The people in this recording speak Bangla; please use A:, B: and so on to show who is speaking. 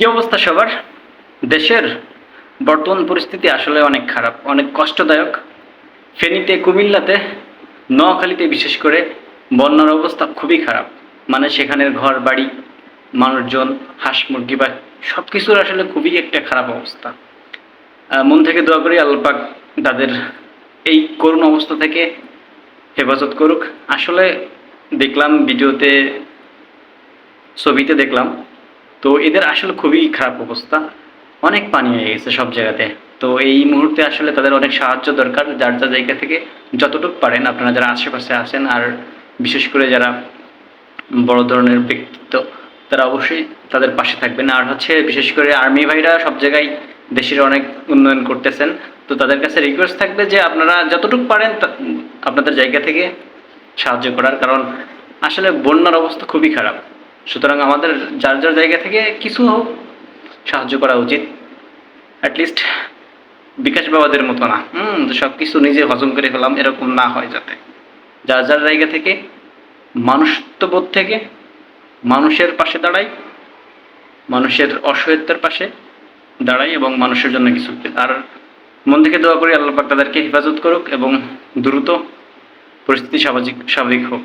A: কি অবস্থা সবার? দেশের বর্তমান পরিস্থিতি আসলে অনেক খারাপ, অনেক কষ্টদায়ক। ফেনীতে, কুমিল্লাতে, নোয়াখালীতে বিশেষ করে বন্যার অবস্থা খুবই খারাপ। মানে সেখানের ঘর, বাড়ি, মানুষজন, হাঁস মুরগি বা সব কিছুর আসলে খুবই একটা খারাপ অবস্থা। মন থেকে দোয়া করি আল্লাপাক তাদের এই করুণ অবস্থা থেকে হেফাজত করুক। আসলে দেখলাম, ভিডিওতে, ছবিতে দেখলাম তো এদের আসলে খুবই খারাপ অবস্থা। অনেক পানি হয়ে গেছে সব জায়গাতে। তো এই মুহূর্তে আসলে তাদের অনেক সাহায্য দরকার, যার যার জায়গা থেকে যতটুকু পারেন আপনারা যারা আশেপাশে আছেন আর বিশেষ করে যারা বড় ধরনের ব্যক্তিত্ব, তারা অবশ্যই তাদের পাশে থাকবেন। আর হচ্ছে বিশেষ করে আর্মি ভাইরা সব জায়গায় দেশের অনেক উন্নয়ন করতেছেন। তো তাদের কাছে রিকোয়েস্ট থাকবে যে আপনারা যতটুকু পারেন আপনাদের জায়গা থেকে সাহায্য করার। কারণ আসলে বন্যার অবস্থা খুবই খারাপ। সুতরাং আমাদের যার যার জায়গা থেকে কিছু হোক সাহায্য করা উচিত। অ্যাটলিস্ট বিকাশ বাবাদের মতো না। হুম সব কিছু নিজে হজম করে ফেলাম এরকম না হয় যাতে। যার যার জায়গা থেকে, মানুষত্ববোধ থেকে, মানুষের পাশে দাঁড়াই, মানুষের অসহায়তার পাশে দাঁড়াই এবং মানুষের জন্য কিছু। আর মন থেকে দোয়া করি আল্লাহ তাদেরকে হেফাজত করুক এবং দ্রুত পরিস্থিতি স্বাভাবিক স্বাভাবিক হোক।